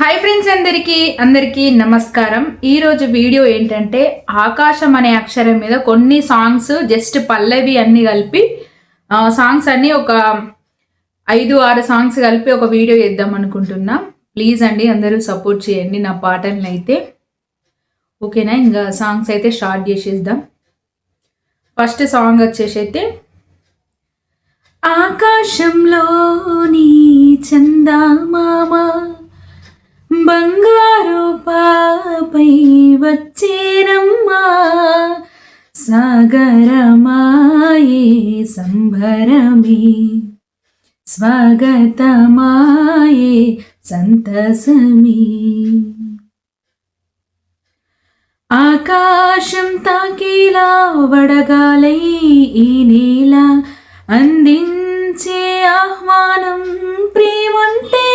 Hi friends అందరికీ అందరికీ నమస్కారం. ఈ రోజు వీడియో ఏంటంటే ఆకాశం అనే అక్షరం మీద కొన్ని సాంగ్స్ జస్ట్ పల్లవి అన్ని కలిపి సాంగ్స్ అన్ని ఒక ఐదు ఆరు సాంగ్స్ కలిపి ఒక వీడియో చేద్దాం అనుకుంటున్నా. ప్లీజ్ అండి అందరూ సపోర్ట్ చేయండి నా పాటలను అయితే ఓకేనా? ఇంకా సాంగ్స్ అయితే స్టార్ట్ చేసేద్దాం. ఫస్ట్ సాంగ్ వచ్చేసి అయితే ఆకాశంలోని చందమామ సంభరమే. స్వాగతమాయే సంతసమే. ఆకాశం తాకేలా వడగాలై ఈ నేల అందించే ఆహ్వానం ప్రేమంటే.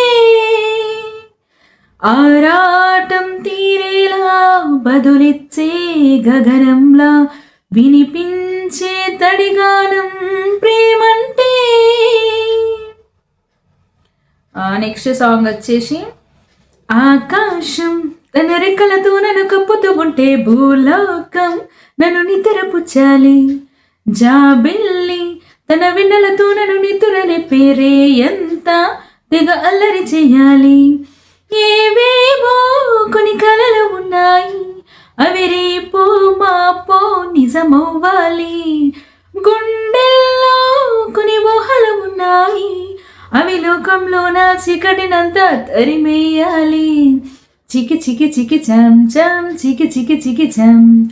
ఆరాటం తీరేలా బదులిచ్చే గగనంలా వినిపించే తడిగాన నెక్స్ట్ సాంగ్ వచ్చేసి ఆకాశం తన రెక్కలతో నన్ను కప్పుతూ ఉంటే భూలోకం నన్ను నిద్రపుచ్చాలి. జాబిల్లి తన వెన్నెలతో నన్ను నిద్రలే పేరే ఎంత తెగ అల్లరి చేయాలి. ఏవేవో కొన్ని కలలు ఉన్నాయి అవి రేపో మాపో నిజమవ్వాలి. గుండెల్లో కొన్ని ఊహలు ఉన్నాయి అవి లోకంలో నా చికటినంతా తరిమేయాలి. చికి చికి చికి చమ్ చమ్ చికి చికి చికి చమ్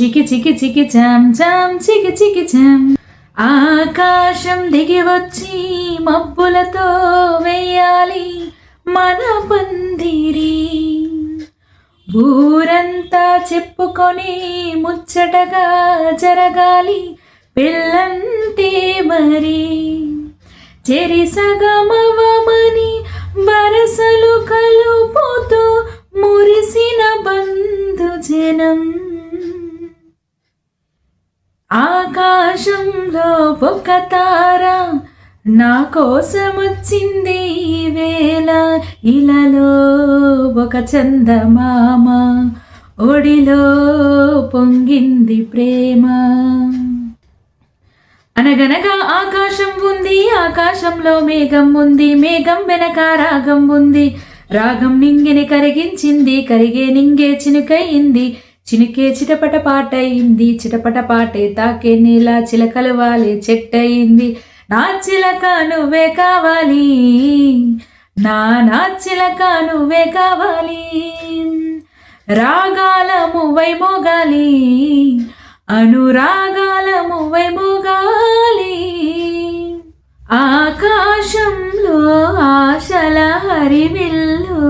చికి చికి చికి చమ్ చమ్ చికి చికి చమ్ ఆకాశం దిగి వచ్చి మబ్బులతో వేయాలి మన పందిరి. ఊరంతా చెప్పుకొని ముచ్చటగా జరగాలి పెళ్ళంటే మరి. చెరిసగమవమని వరసలు కలుపుతూ మురిసిన బంధు జనం. ఆకాశంలో ఒక తార నా కోసమొచ్చింది వేళ. ఇలలో ఒక చందమామ ఒడిలో పొంగింది ప్రేమ. అనగనగా ఆకాశం ఉంది ఆకాశంలో మేఘం ఉంది మేఘం వెనక రాగం ఉంది. రాగం నింగిని కరిగించింది కరిగే నింగే చినుకయింది. చినుకే చిటపట పాటయింది చిటపట పాటే తాకే నీలా చిలకలు వాలే చెట్టయింది. నా చిలక నువ్వే కావాలి నా నా చిలక నువ్వే కావాలి. రాగాలము అనురాగాల ముగాలి ఆకాశంలో ఆశల హరివిల్లు.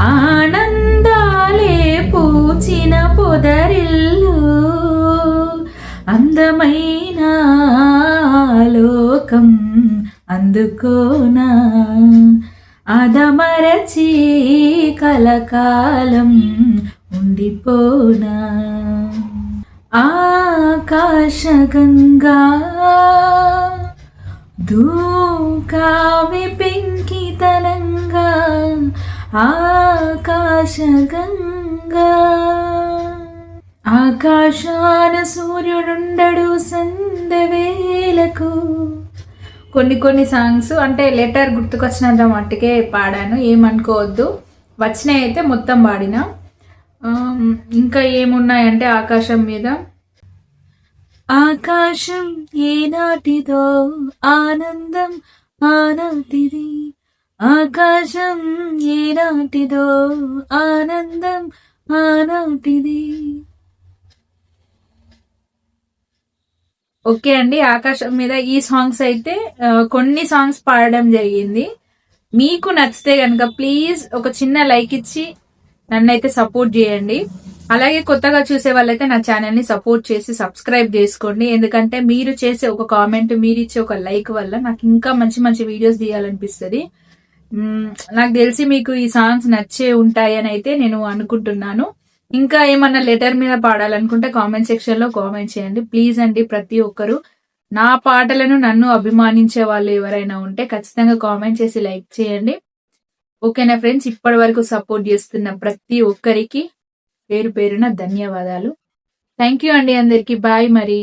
ఆనందాలే పూచిన పొదరిల్లు. అందమైన లోకం అందుకోనా? అదమరచి కలకాలం ఉండిపోనా? ఆకాశగంగా దూకావి పెంకితనంగా ఆకాశగంగా ఆకాశాన సూర్యుడుండడు సందవేలకు కొన్ని కొన్ని సాంగ్స్ అంటే లెటర్ గుర్తుకొచ్చినంత మట్టుకే పాడాను ఏమనుకోవద్దు. వచ్చినాయి అయితే మొత్తం పాడినా. ఇంకా ఏమున్నాయంటే ఆకాశం మీద? ఆకాశం ఏనాటిదో ఆనందం ఆనాటిది ఆకాశం ఏనాటిదో ఆనందం ఆనాటిది ఓకే అండి ఆకాశం మీద ఈ సాంగ్స్ అయితే కొన్ని సాంగ్స్ పాడడం జరిగింది. మీకు నచ్చితే కనుక ప్లీజ్ ఒక చిన్న లైక్ ఇచ్చి నన్నైతే సపోర్ట్ చేయండి. అలాగే కొత్తగా చూసే వాళ్ళైతే నా ఛానల్ని సపోర్ట్ చేసి సబ్స్క్రైబ్ చేసుకోండి. ఎందుకంటే మీరు చేసే ఒక కామెంట్ మీరు ఇచ్చే ఒక లైక్ వల్ల నాకు ఇంకా మంచి మంచి వీడియోస్ తీయాలనిపిస్తుంది. నాకు తెలిసి మీకు ఈ సాంగ్స్ నచ్చే ఉంటాయని అయితే నేను అనుకుంటున్నాను. ఇంకా ఏమన్నా లెటర్ మీద పాడాలనుకుంటే కామెంట్ సెక్షన్లో కామెంట్ చేయండి. ప్లీజ్ అండి ప్రతి ఒక్కరు. నా పాటలను నన్ను అభిమానించే వాళ్ళు ఎవరైనా ఉంటే ఖచ్చితంగా కామెంట్ చేసి లైక్ చేయండి. ఓకేనా ఫ్రెండ్స్? ఇప్పటి వరకు సపోర్ట్ చేస్తున్న ప్రతి ఒక్కరికి పేరు పేరున ధన్యవాదాలు. థ్యాంక్ యూ అండి అందరికి. బాయ్ మరి.